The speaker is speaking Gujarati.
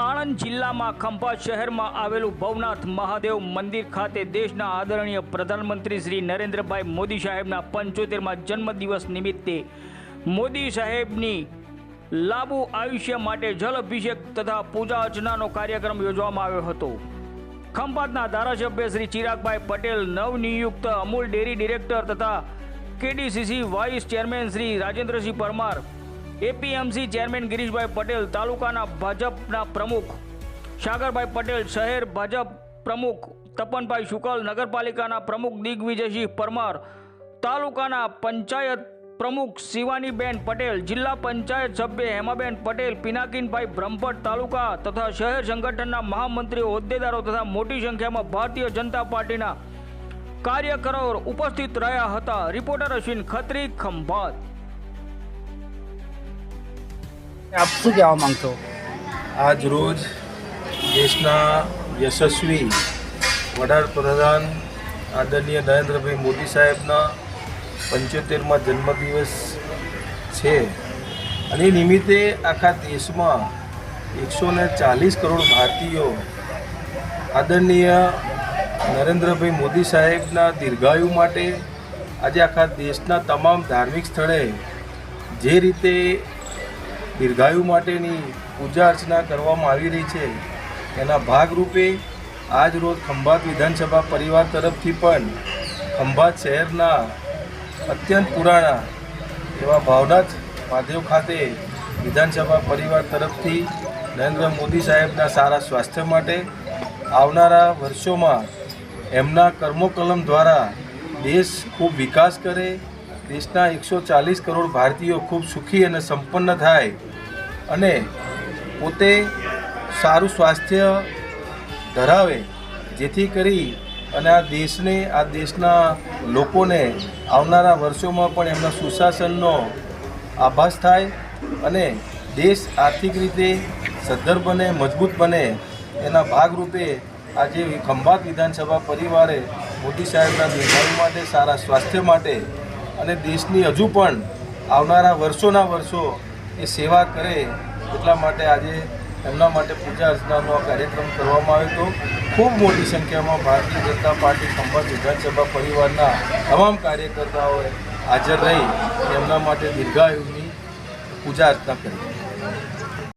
આણંદ જિલ્લામાં ખંભા શહેરમાં આવેલું ભવનાથ મહાદેવ મંદિર ખાતે દેશના આદરણીય પ્રધાનમંત્રી શ્રી નરેન્દ્રભાઈ મોદી સાહેબના પંચોતેરમાં જન્મદિવસ નિમિત્તે મોદી સાહેબની લાંબુ આયુષ્ય માટે જલ અભિષેક તથા પૂજા અર્ચનાનો કાર્યક્રમ યોજવામાં આવ્યો હતો. ખંભાતના ધારાસભ્ય શ્રી ચિરાગભાઈ પટેલ, નવનિયુક્ત અમૂલ ડેરી ડિરેક્ટર તથા KDCC vice chairman Shri Rajendrasinh Parmar APMC chairman Girishbhai Patel, તાલુકાના ભાજપના પ્રમુખ સાગરભાઈ પટેલ, શહેર ભાજપ પ્રમુખ તપનભાઈ શુકલ, નગરપાલિકાના પ્રમુખ દિગ્વિજયસિંહ પરમાર, તાલુકાના પંચાયત પ્રમુખ શિવાનીબેન પટેલ, જિલ્લા પંચાયત સભ્ય હેમાબેન પટેલ, પિનાકીનભાઈ બ્રહ્મભટ્ટ તાલુકા તથા શહેર સંગઠનના મહામંત્રીઓ, હોદ્દેદારો તથા મોટી સંખ્યામાં ભારતીય જનતા પાર્ટીના કાર્યકરો ઉપસ્થિત રહ્યા હતા. રિપોર્ટર અશ્વિન ખત્રી, ખંભાત. આપ શું કહેવા માંગશો? આજ રોજ દેશના યશસ્વી વડાપ્રધાન આદરણીય નરેન્દ્રભાઈ મોદી સાહેબના પંચોતેરમાં જન્મદિવસ છે. અને નિમિત્તે આખા દેશમાં એકસો ને ચાલીસ કરોડ ભારતીયો આદરણીય નરેન્દ્રભાઈ મોદી સાહેબના દીર્ઘાયુ માટે આજે આખા દેશના તમામ ધાર્મિક સ્થળે જે રીતે દીર્ઘાયુ માટેની પૂજા અર્ચના કરવામાં આવી રહી છે. એના ભાગરૂપે આજ રોજ ખંભાત વિધાનસભા પરિવાર તરફથી પણ ખંભાત શહેરના અત્યંત પુરાણા એવા ભાવનાથ મહાદેવ ખાતે વિધાનસભા પરિવાર તરફથી નરેન્દ્ર મોદી સાહેબના સારા સ્વાસ્થ્ય માટે આવનારા વર્ષોમાં એમના કર્મોકલમ દ્વારા દેશ ખૂબ વિકાસ કરે દેશના એકસો ચાલીસ કરોડ ભારતીયો ખૂબ સુખી અને સંપન્ન થાય અને પોતે સારું સ્વાસ્થ્ય ધરાવે, જેથી કરી અને આ દેશને, આ દેશના લોકોને આવનારા વર્ષોમાં પણ એમના સુશાસનનો આભાસ થાય અને દેશ આર્થિક રીતે સદ્ધર બને, મજબૂત બને. એના ભાગરૂપે આજે ખંભાત વિધાનસભા પરિવારે મોદી સાહેબના દેખાવ માટે, સારા સ્વાસ્થ્ય માટે અને દેશની હજુ પણ આવનારા વર્ષોના વર્ષો એ સેવા કરે એટલા માટે આજે એમના માટે પૂજા અર્ચનાનો કાર્યક્રમ કરવામાં આવ્યો હતો. ખૂબ મોટી સંખ્યામાં ભારતીય જનતા પાર્ટી, ખંભાત વિધાનસભા પરિવારના તમામ કાર્યકર્તાઓએ હાજર રહી એમના માટે દીર્ઘાયુની પૂજા અર્ચના કરી.